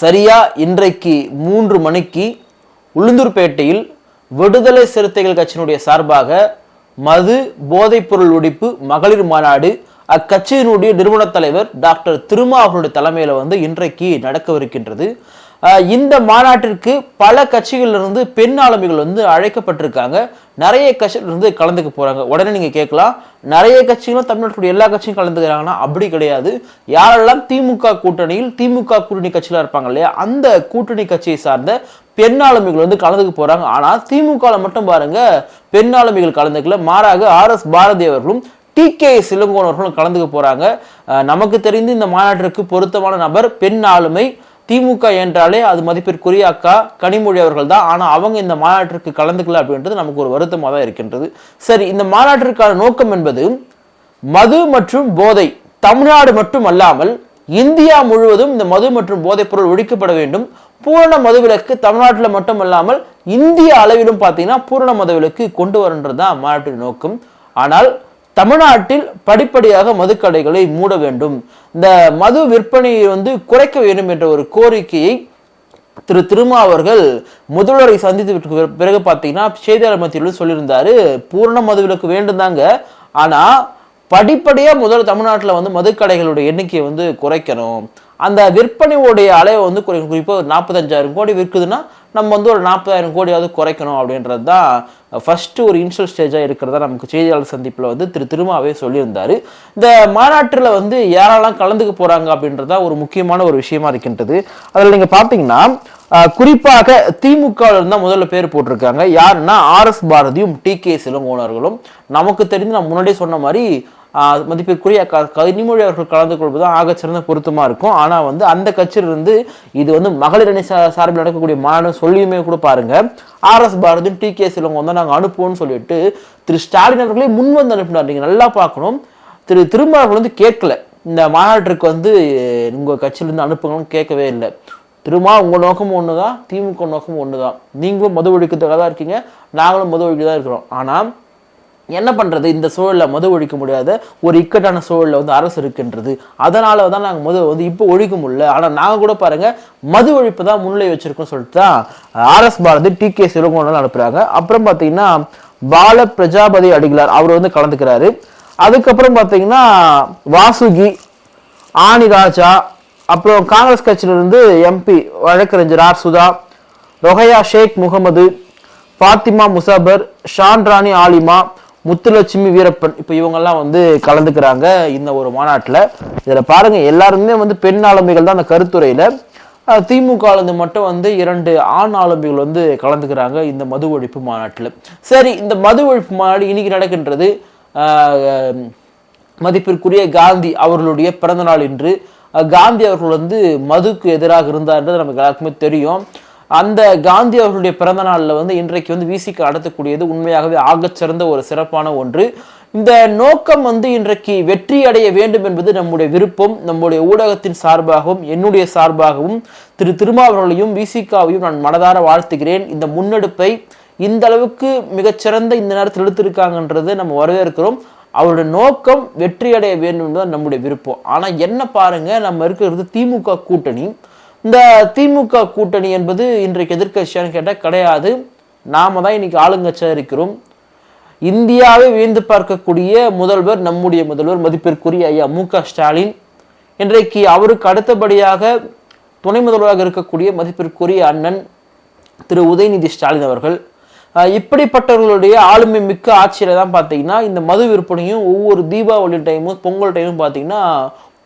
சரியா இன்றைக்கு மூன்று மணிக்கு உளுந்தூர்பேட்டையில் விடுதலை சிறுத்தைகள் கட்சியினுடைய சார்பாக மது போதைப்பொருள் ஒழிப்பு மகளிர் மாநாடு அக்கட்சியினுடைய நிறுவன தலைவர் டாக்டர் திருமா அவர்களுடைய தலைமையில வந்து இன்றைக்கு நடக்கவிருக்கின்றது. இந்த மாநாட்டிற்கு பல கட்சிகளிலிருந்து பெண் ஆளுமைகள் வந்து அழைக்கப்பட்டிருக்காங்க. நிறைய கட்சியிலிருந்து கலந்துக்க போகிறாங்க உடனே நீங்கள் கேட்கலாம். நிறைய கட்சிகளும் தமிழ்நாட்டுடைய எல்லா கட்சியும் கலந்துக்கிறாங்கன்னா அப்படி கிடையாது. யாரெல்லாம் திமுக கூட்டணியில் திமுக கூட்டணி கட்சியில் இருப்பாங்க இல்லையா? அந்த கூட்டணி கட்சியை சார்ந்த பெண் ஆளுமைகள் வந்து கலந்துக்க போகிறாங்க ஆனால் திமுகவில் மட்டும் பாருங்கள் பெண் ஆளுமைகள் கலந்துக்கல. மாறாக ஆர் எஸ் பாரதி அவர்களும் டி கே சிலங்கோன் அவர்களும் கலந்துக்க போகிறாங்க நமக்கு தெரிந்து இந்த மாநாட்டிற்கு பொருத்தமான நபர் பெண் ஆளுமை திமுக என்றாலே அது மதிப்பிற்குரிய அக்கா கனிமொழி அவர்கள் தான் ஆனால் அவங்க இந்த மாநாட்டிற்கு கலந்துக்கல அப்படின்றது நமக்கு ஒரு வருத்தமாக தான் இருக்கின்றது. சரி இந்த மாநாட்டிற்கான நோக்கம் என்பது மது மற்றும் போதை தமிழ்நாடு மட்டும் அல்லாமல் இந்தியா முழுவதும் இந்த மது மற்றும் போதைப் பொருள் ஒழிக்கப்பட வேண்டும். பூரண மதுவிலக்கு தமிழ்நாட்டில் மட்டும் அல்லாமல் இந்திய அளவிலும் பார்த்தீங்கன்னா பூரண மதுவிலக்கு கொண்டு வரன்றது தான் மாநாட்டின் நோக்கம். ஆனால் தமிழ்நாட்டில் படிப்படியாக மதுக்கடைகளை மூட வேண்டும். இந்த மது விற்பனையை வந்து குறைக்க வேண்டும் என்ற ஒரு கோரிக்கையை திரு திருமா அவர்கள் முதல்வரை சந்தித்து பிறகு பார்த்தீங்கன்னா செய்தியாளர் மத்தியில் சொல்லியிருந்தாரு. பூர்ண மதுவிலக்கு வேண்டும் தாங்க ஆனால் படிப்படியாக முதல்ல தமிழ்நாட்டில் வந்து மதுக்கடைகளுடைய எண்ணிக்கையை வந்து குறைக்கணும். அந்த விற்பனையுடைய அளவை வந்து குறை குறிப்பாக ஒரு நாற்பத்தஞ்சாயிரம் கோடி விற்குதுன்னா நம்ம வந்து ஒரு நாற்பதாயிரம் கோடியாவது குறைக்கணும் அப்படின்றது தான் ஃபஸ்ட்டு ஒரு இனிஷியல் ஸ்டேஜாக இருக்கிறதா நமக்கு செய்தியாளர் சந்திப்பில் வந்து திரு திருமாவே சொல்லியிருந்தார். இந்த மாநாட்டில் வந்து யாரெல்லாம் கலந்துக்க போகிறாங்க அப்படின்றதா ஒரு முக்கியமான ஒரு விஷயமா இருக்கின்றது. அதில் நீங்கள் பார்த்தீங்கன்னா குறிப்பாக திமுகவில் தான் முதல்ல பேர் போட்டிருக்காங்க. யாருன்னா R S Bharathi T K சிலங்கோனர்களும். நமக்கு தெரிஞ்சு நான் முன்னாடியே சொன்ன மாதிரி மதிப்பிற்குரிய க- கனிமொழி அவர்கள் கலந்து கொள்வது ஆகச்சிறந்த பொருத்தமாக இருக்கும். ஆனால் வந்து அந்த கட்சியிலிருந்து இது வந்து மகளிர் அணி சா- சார்பில் நடக்கக்கூடிய மாநாடு சொல்லியுமே கூட பாருங்க. ஆர்எஸ் பாரதியும் டி கே சிலவங்க வந்து நாங்கள் அனுப்புவோம்னு சொல்லிட்டு திரு ஸ்டாலின் அவர்களே முன் வந்து அனுப்பினார். நீங்கள் நல்லா பார்க்கணும். திரு திரும்ப வந்து கேட்கல. இந்த மாநாட்டிற்கு வந்து உங்கள் கட்சியிலேருந்து அனுப்புங்கன்னு கேட்கவே இல்லை. திருமா உங்கள் நோக்கமும் தான் திமுக நோக்கமும் தான் நீங்களும் மது ஒழிக்கிறதுக்காக தான் இருக்கீங்க. நாங்களும் மது ஒழிக்க தான் இருக்கிறோம். ஆனால் என்ன பண்ணுறது இந்த சூழலில் மது ஒழிக்க முடியாத. ஒரு இக்கட்டான சூழலில் வந்து அரசு இருக்கின்றது. அதனால தான் நாங்கள் மது வந்து இப்போ ஒழிக்க முடியல. ஆனால் நாங்கள் கூட பாருங்கள் மது ஒழிப்பு தான் முன்னிலை வச்சுருக்கோம் சொல்லிட்டு தான் RS Bharathi T K Sivakumar அனுப்புகிறாங்க அப்புறம் பார்த்தீங்கன்னா பால பிரஜாபதி அடிகளார் அவர் வந்து கலந்துக்கிறாரு. அதுக்கப்புறம் பார்த்தீங்கன்னா வாசுகி ஆணி ராஜா அப்புறம் காங்கிரஸ் கட்சியிலிருந்து எம்பி வழக்கறிஞர் ஆர் சுதா ரொஹையா ஷேக் முகமது பாத்திமா முசாபர் ஷான் ராணி ஆலிமா முத்துலட்சுமி வீரப்பன். இப்போ இவங்கெல்லாம் வந்து கலந்துக்கிறாங்க இந்த ஒரு மாநாட்டில். இதில் பாருங்கள் எல்லாருமே வந்து பெண் ஆளுமைகள் தான் அந்த கருத்துறையில் திமுக இருந்து மட்டும் வந்து இரண்டு ஆண் ஆளுமைகள் வந்து கலந்துக்கிறாங்க இந்த மது ஒழிப்பு மாநாட்டில். சரி இந்த மது ஒழிப்பு மாநாடு இன்னைக்கு நடக்கின்றது. மதிப்பிற்குரிய காந்தி அவர்களுடைய பிறந்தநாள் இன்று. காந்தி அவர்கள் வந்து மதுக்கு எதிராக இருந்தார்ன்றது நமக்கு எல்லாருக்குமே தெரியும். அந்த காந்தி அவர்களுடைய பிறந்த நாளில் வந்து இன்றைக்கு வந்து விசிக்கு நடத்தக்கூடியது உண்மையாகவே ஆகச்சிறந்த ஒரு சிறப்பான ஒன்று. இந்த நோக்கம் வந்து இன்றைக்கு வெற்றி அடைய வேண்டும் என்பது நம்முடைய விருப்பம் நம்முடைய ஊடகத்தின் சார்பாகவும் என்னுடைய சார்பாகவும் திரு திருமாவர்களையும் விசிகாவையும் நான் மனதார வாழ்த்துகிறேன். இந்த முன்னெடுப்பை இந்த அளவுக்கு மிகச்சிறந்த இந்த நேரத்தில் எடுத்திருக்காங்கன்றதை நம்ம வரவேற்கிறோம். அவருடைய நோக்கம் வெற்றி அடைய வேண்டும் என்பது நம்முடைய விருப்பம். ஆனால் என்ன பாருங்க நம்ம இருக்கிறது திமுக கூட்டணி. இந்த திமுக கூட்டணி என்பது இன்றைக்கு எதிர்கட்சியான்னு கேட்டால் கிடையாது. நாம தான் இன்னைக்கு ஆளுங்கட்சியாக இருக்கிறோம். இந்தியாவை வியந்து பார்க்கக்கூடிய முதல்வர் நம்முடைய முதல்வர் மதிப்பிற்குரிய ஐயா மு க ஸ்டாலின். இன்றைக்கு அவருக்கு அடுத்தபடியாக துணை முதல்வராக இருக்கக்கூடிய மதிப்பிற்குரிய அண்ணன் திரு உதயநிதி ஸ்டாலின் அவர்கள். இப்படிப்பட்டவர்களுடைய ஆளுமை மிக்க ஆட்சியில் தான் பார்த்தீங்கன்னா இந்த மது விற்பனையும் ஒவ்வொரு தீபாவளி டைமும் பொங்கல் டைமும் பார்த்தீங்கன்னா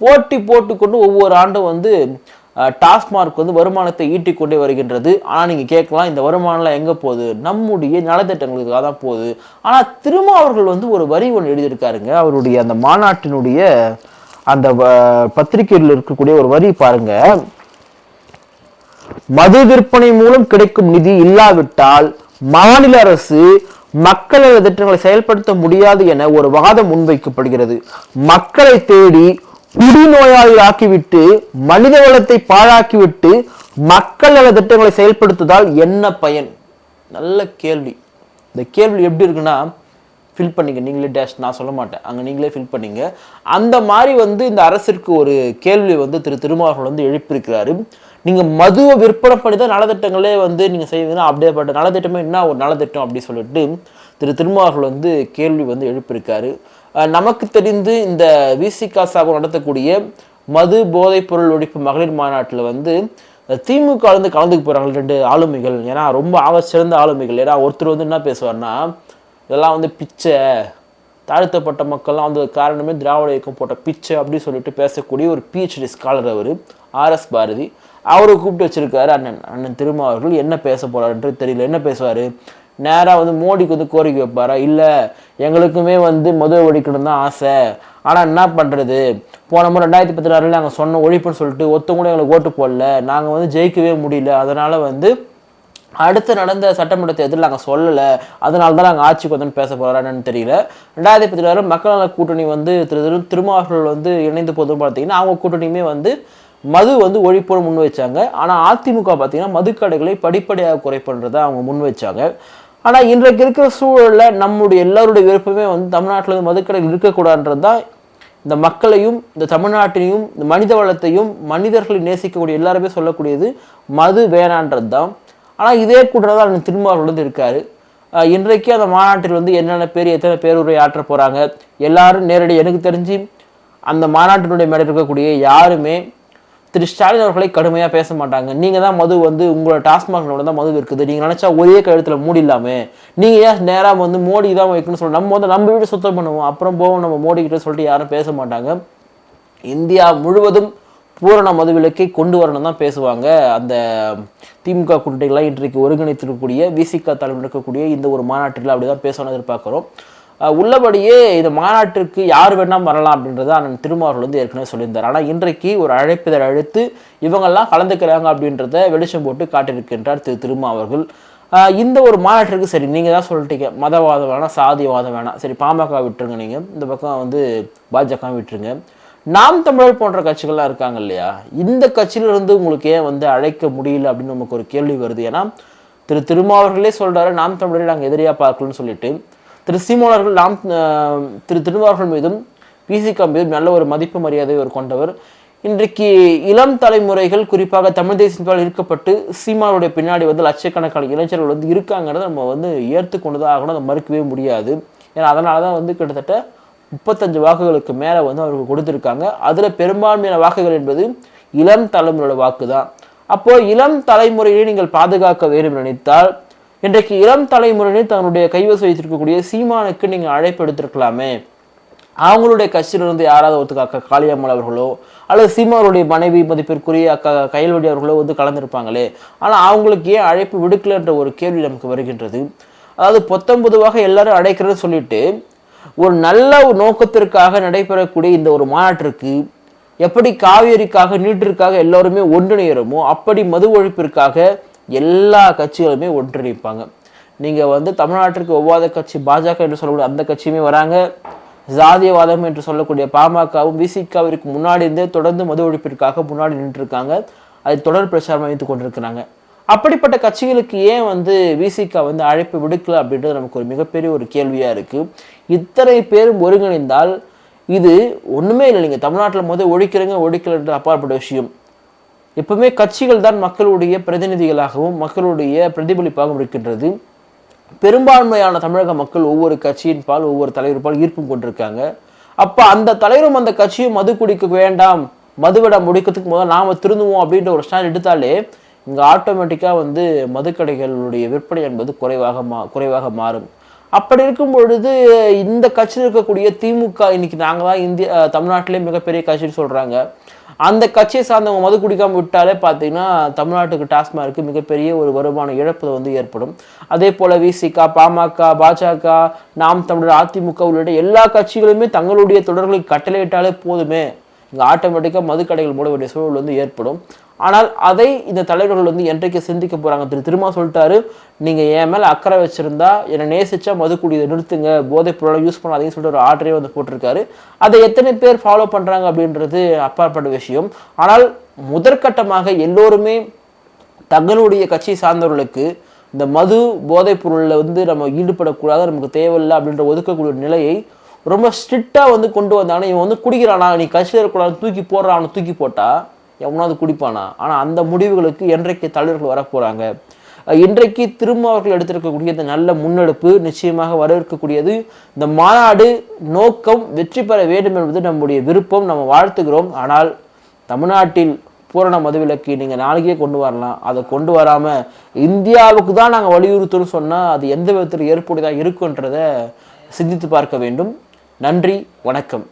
போட்டி போட்டுக்கொண்டு ஒவ்வொரு ஆண்டும் வந்து டாஸ்மார்க் வந்து வருமானத்தை ஈட்டிக் கொண்டே வருகின்றது. ஆனால் நீங்கள் கேட்கலாம் இந்த வருமானம்லாம் எங்கே போகுது? நம்முடைய நலத்திட்டங்களுக்காக தான் போகுது. ஆனால் திரும்ப அவர்கள் வந்து ஒரு வரி ஒன்று எழுதியிருக்காருங்க. அவருடைய அந்த மாநாட்டினுடைய அந்த வ- பத்திரிகையில் இருக்கக்கூடிய ஒரு வரி பாருங்க. மது விற்பனை மூலம் கிடைக்கும் நிதி இல்லாவிட்டால் மாநில அரசு மக்கள் திட்டங்களை செயல்படுத்த முடியாது என ஒரு வாதம் முன்வைக்கப்படுகிறது. மக்களை தேடி குடிநோயாளி ஆக்கிவிட்டு மனித வளத்தை பாழாக்கிவிட்டு மக்கள் நல திட்டங்களை செயல்படுத்துவதால் என்ன பயன்? நல்ல கேள்வி. இந்த கேள்வி எப்படி இருக்குன்னா ஃபில் பண்ணிங்க. நீங்களே டேஷ் நான் சொல்ல மாட்டேன். அங்கே நீங்களே ஃபில் பண்ணிங்க. அந்த மாதிரி வந்து இந்த அரசிற்கு ஒரு கேள்வி வந்து திரு திருமாவர்கள் வந்து எழுப்பியிருக்கிறாரு. நீங்கள் மதுவை விற்பனை பண்ணி தான் நலத்திட்டங்களே வந்து நீங்கள் செய்வீங்கன்னா அப்படியே பட்ட நலத்திட்டமே என்ன? ஒரு நலத்திட்டம் அப்படின்னு சொல்லிட்டு திரு திருமாவர்கள் வந்து கேள்வி வந்து எழுப்பியிருக்காரு. நமக்கு தெரிந்து இந்த விசிகா சாகம் நடத்தக்கூடிய மது போதைப் பொருள் ஒழிப்பு மகளிர் மாநாட்டில் வந்து திமுக வந்து கலந்துக்க போகிறாங்க ரெண்டு ஆளுமைகள். ஏன்னா ரொம்ப ஆக சிறந்த ஆளுமைகள். ஏன்னா ஒருத்தர் வந்து என்ன பேசுவார்னா இதெல்லாம் வந்து பிச்சை. தாழ்த்தப்பட்ட மக்கள்லாம் வந்து காரணமே திராவிட இயக்கம் போட்ட பிச்சை அப்படின்னு சொல்லிட்டு பேசக்கூடிய ஒரு பிஹெச்டி ஸ்காலர் அவர் ஆர்எஸ் பாரதி. அவரை கூப்பிட்டு வச்சிருக்காரு அண்ணன். அண்ணன் திருமாவர்கள் என்ன பேச போகிறாருன்றது தெரியல. என்ன பேசுவார்? நேராக வந்து மோடிக்கு வந்து கோரிக்கை வைப்பாரா? இல்லை எங்களுக்குமே வந்து மதுரை ஒழிக்கணும் தான் ஆசை. ஆனால் என்ன பண்ணுறது போன முறை ரெண்டாயிரத்தி பதினாறில் நாங்கள் சொன்ன ஒழிப்புன்னு சொல்லிட்டு ஒத்த கூட எங்களுக்கு ஓட்டு போடல. நாங்கள் வந்து ஜெயிக்கவே முடியல. அதனால் வந்து அடுத்து நடந்த சட்டமன்ற தேர்தல் நாங்கள் சொல்லலை. அதனால தான் நாங்கள் ஆட்சிக்கு வந்தோன்னு பேச போகிறான்னு தெரியல. ரெண்டாயிரத்தி பதினாறு மக்கள் நல கூட்டணி வந்து திரு திரு திருமாவர்கள் வந்து இணைந்து போதும் பார்த்தீங்கன்னா அவங்க கூட்டணியுமே வந்து மது வந்து ஒழிப்போடு முன் வச்சாங்க. ஆனால் அதிமுக பார்த்தீங்கன்னா மதுக்கடைகளை படிப்படியாக குறைப்பன்றதை அவங்க முன் வச்சாங்க. ஆனால் இன்றைக்கு இருக்கிற சூழலில் நம்முடைய எல்லாருடைய விருப்பமே வந்து தமிழ்நாட்டில் வந்து மதுக்கடைகள் இருக்கக்கூடாதுன்றது தான் இந்த மக்களையும் இந்த தமிழ்நாட்டையும் இந்த மனித வளத்தையும் மனிதர்களை நேசிக்கக்கூடிய எல்லாருமே சொல்லக்கூடியது மது வேணான்றது தான் ஆனால் இதே கூட தான் திருமாவளவன் வந்து இருக்காரு. இன்றைக்கு அந்த மாநாட்டில் வந்து என்னென்ன பேர் எத்தனை பேருரை ஆற்ற போகிறாங்க எல்லாரும் நேரடி எனக்கு தெரிஞ்சு அந்த மாநாட்டினுடைய மேலே இருக்கக்கூடிய யாருமே திரு ஸ்டாலின் அவர்களை கடுமையாக பேச மாட்டாங்க. நீங்கள் தான் மது வந்து உங்களோட டாஸ்மாக் தான் மது இருக்குது நீங்கள் நினச்சா ஒரே கழுத்தில் மூடிடலாமே நீங்கள் ஏன் நேராக வந்து மோடி தான் வைக்கணும்னு சொல்லி நம்ம வந்து நம்ம வீடு சுத்தம் பண்ணுவோம். அப்புறம் போவோம் நம்ம மோடி கிட்ட சொல்லிட்டு யாரும் பேச மாட்டாங்க. இந்தியா முழுவதும் பூரண மதுவிலக்கை கொண்டு வரணும் தான் பேசுவாங்க. அந்த திமுக கூட்டணிகளாக இன்றைக்கு ஒருங்கிணைத்திருக்கக்கூடிய விசிக தலைமையில் இருக்கக்கூடிய இந்த ஒரு மாநாட்டில் அப்படி தான் பேசணும்னு எதிர்பார்க்குறோம். உள்ளபடியே இந்த மாநாட்டிற்கு யார் வேணால் வரலாம் அப்படின்றத அண்ணன் திருமாவர்கள் வந்து ஏற்கனவே சொல்லியிருந்தார். ஆனால் இன்றைக்கு ஒரு அழைப்பிதழ் அழைத்து இவங்கெல்லாம் கலந்துக்கிறாங்க அப்படின்றத வெளிச்சம் போட்டு காட்டியிருக்கின்றார் திரு திருமாவர்கள் இந்த ஒரு மாநாட்டிற்கு சரி நீங்கள் தான் சொல்லிட்டீங்க. மதவாதம் வேணாம் சாதிவாதம் வேணாம். சரி பாமக விட்டுருங்க நீங்கள் இந்த பக்கம் வந்து பாஜக விட்டுருங்க. நாம் தமிழர் போன்ற கட்சிகள்லாம் இருக்காங்க இல்லையா? இந்த கட்சியிலிருந்து உங்களுக்கு ஏன் வந்து அழைக்க முடியல அப்படின்னு நமக்கு ஒரு கேள்வி வருது. ஏன்னா திரு திருமாவர்களே சொல்கிறாரு நாம் தமிழரை நாங்கள் எதிரியாக பார்க்கலன்னு சொல்லிட்டு. திரு சீமோனர்கள் நாம் திரு திருவார்கள் மீதும் பிசிகா மீதும் நல்ல ஒரு மதிப்பு மரியாதை ஒரு கொண்டவர். இன்றைக்கு இளம் தலைமுறைகள் குறிப்பாக தமிழ் தேசியத்தால் ஈர்க்கப்பட்டு சீமானுடைய பின்னாடி வந்து லட்சக்கணக்கான இளைஞர்கள் வந்து இருக்காங்கிறத நம்ம வந்து ஏற்றுக்கொண்டு தான் ஆகணும் அதை மறுக்கவே முடியாது. ஏன்னா அதனால தான் வந்து கிட்டத்தட்ட முப்பத்தஞ்சு வாக்குகளுக்கு மேலே வந்து அவருக்கு கொடுத்துருக்காங்க. அதில் பெரும்பான்மையான வாக்குகள் என்பது இளம் தலைமுறையோட வாக்கு தான் அப்போது இளம் தலைமுறையை நீங்கள் பாதுகாக்க வேண்டும் நினைத்தால் இன்றைக்கு இளம் தலைமுறையினர் தன்னுடைய கைவசம் வைத்திருக்கக்கூடிய சீமானுக்கு நீங்கள் அழைப்பு எடுத்திருக்கலாமே. அவங்களுடைய கட்சியிலிருந்து யாராவது ஒருத்தர் அக்கா காளியம்மாள் அவர்களோ அல்லது சீமாவருடைய மனைவி மதிப்பிற்குரிய அக்கா கையல்வடி அவர்களோ வந்து கலந்திருப்பாங்களே. ஆனால் அவங்களுக்கு ஏன் அழைப்பு விடுக்கலன்ற ஒரு கேள்வி நமக்கு வருகின்றது. அதாவது பொத்தம்பொதுவாக எல்லாரும் அழைக்கிறேன்னு சொல்லிட்டு ஒரு நல்ல ஒரு நோக்கத்திற்காக நடைபெறக்கூடிய இந்த ஒரு மாநாட்டிற்கு எப்படி காவேரிக்காக நீட்டிற்காக எல்லோருமே ஒன்றிணைகிறோமோ அப்படி மது ஒழிப்பிற்காக எல்லா கட்சிகளுமே ஒன்றிணைப்பாங்க. நீங்கள் வந்து தமிழ்நாட்டிற்கு ஒவ்வாத கட்சி பாஜக என்று சொல்லக்கூடிய அந்த கட்சியுமே வராங்க. ஜாதியவாதம் என்று சொல்லக்கூடிய பாமகவும் விசிகாவிற்கு முன்னாடி இருந்தே தொடர்ந்து மது ஒழிப்பிற்காக முன்னாடி நின்றுருக்காங்க. அது தொடர் பிரச்சாரம் வைத்து கொண்டிருக்கிறாங்க. அப்படிப்பட்ட கட்சிகளுக்கு ஏன் வந்து விசிகா வந்து அழைப்பு விடுக்கல அப்படின்றது நமக்கு ஒரு மிகப்பெரிய ஒரு கேள்வியாக இருக்குது இத்தனை பேரும் ஒருங்கிணைந்தால் இது ஒன்றுமே இல்லை. நீங்கள் தமிழ்நாட்டில் முதல் ஒழிக்கிறீங்க ஒழிக்கலன்ற அப்பாற்பட்ட விஷயம். எப்பவுமே கட்சிகள் தான் மக்களுடைய பிரதிநிதிகளாகவும் மக்களுடைய பிரதிபலிப்பாகவும் இருக்கின்றது. பெரும்பான்மையான தமிழக மக்கள் ஒவ்வொரு கட்சியின் பால் ஒவ்வொரு தலைவர் பால் ஈர்ப்பும் கொண்டிருக்காங்க. அப்ப அந்த தலைவரும் அந்த கட்சியும் மது குடிக்க வேண்டாம் மதுவிட முடிக்கிறதுக்கு முதல் நாம திருந்துவோம் அப்படின்ற ஒரு ஸ்டாண்ட் எடுத்தாலே இங்க ஆட்டோமேட்டிக்கா வந்து மதுக்கடைகளுடைய விற்பனை என்பது குறைவாக மா குறைவாக மாறும். அப்படி இருக்கும் பொழுது இந்த கட்சியில் இருக்கக்கூடிய திமுக இன்னைக்கு நாங்கள் தான் இந்திய தமிழ்நாட்டிலே மிகப்பெரிய கட்சின்னு சொல்றாங்க. அந்த கட்சியை சார்ந்தவங்க மது குடிக்காம விட்டாலே பார்த்தீங்கன்னா தமிழ்நாட்டுக்கு டாஸ்மார்க்கு மிகப்பெரிய ஒரு வருமான இழப்பு வந்து ஏற்படும். அதே போல விசிக பாமக பாஜக நாம் தமிழர் அதிமுக உள்ளிட்ட எல்லா கட்சிகளுமே தங்களுடைய தொடர்களை கட்டளையிட்டாலே போதுமே. இங்கே ஆட்டோமேட்டிக்காக மதுக்கடைகள் மூட வேண்டிய சூழல் வந்து ஏற்படும். ஆனால் அதை இந்த தலைவர்கள் வந்து என்றைக்கு சிந்திக்க போகிறாங்க திரு திரும்ப சொல்லிட்டாரு நீங்கள் என் மேலே அக்கறை வச்சுருந்தா என்னை நேசிச்சா மது நிறுத்துங்க போதைப் பொருளை யூஸ் பண்ணாதீங்கன்னு சொல்லிட்டு ஒரு ஆர்டரே வந்து போட்டிருக்காரு. அதை எத்தனை பேர் ஃபாலோ பண்ணுறாங்க அப்படின்றது அப்பாற்பட்ட விஷயம். ஆனால் முதற்கட்டமாக எல்லோருமே தங்களுடைய கட்சி சார்ந்தவர்களுக்கு இந்த மது போதைப் பொருளில் வந்து நம்ம ஈடுபடக்கூடாது நமக்கு தேவையில்லை அப்படின்ற ஒதுக்கக்கூடிய நிலையை ரொம்ப ஸ்ட்ரிக்டாக வந்து கொண்டு வந்தாங்கன்னா இவன் வந்து குடிக்கிறானா நீ கட்சியில் இருக்கக்கூடாது தூக்கி போடுறான் தூக்கி போட்டால் எவனாவது குடிப்பானா? ஆனால் அந்த முடிவுகளுக்கு என்றைக்கு தலைவர்கள் வரப்போகிறாங்க இன்றைக்கு திரும்ப அவர்கள் எடுத்திருக்கக்கூடிய இந்த நல்ல முன்னெடுப்பு நிச்சயமாக வரவேற்கக்கூடியது. இந்த மாநாடு நோக்கம் வெற்றி பெற வேண்டும் என்பது நம்முடைய விருப்பம் நம்ம வாழ்த்துகிறோம். ஆனால் தமிழ்நாட்டில் பூரண மதுவிலக்கு நீங்கள் நாளைக்கே கொண்டு வரலாம். அதை கொண்டு வராமல் இந்தியாவுக்கு தான் நாங்கள் வலியுறுத்தணும்னு சொன்னால் அது எந்த விதத்தில் ஏற்புடையதாக இருக்குன்றதை சிந்தித்து பார்க்க வேண்டும். நன்றி வணக்கம்.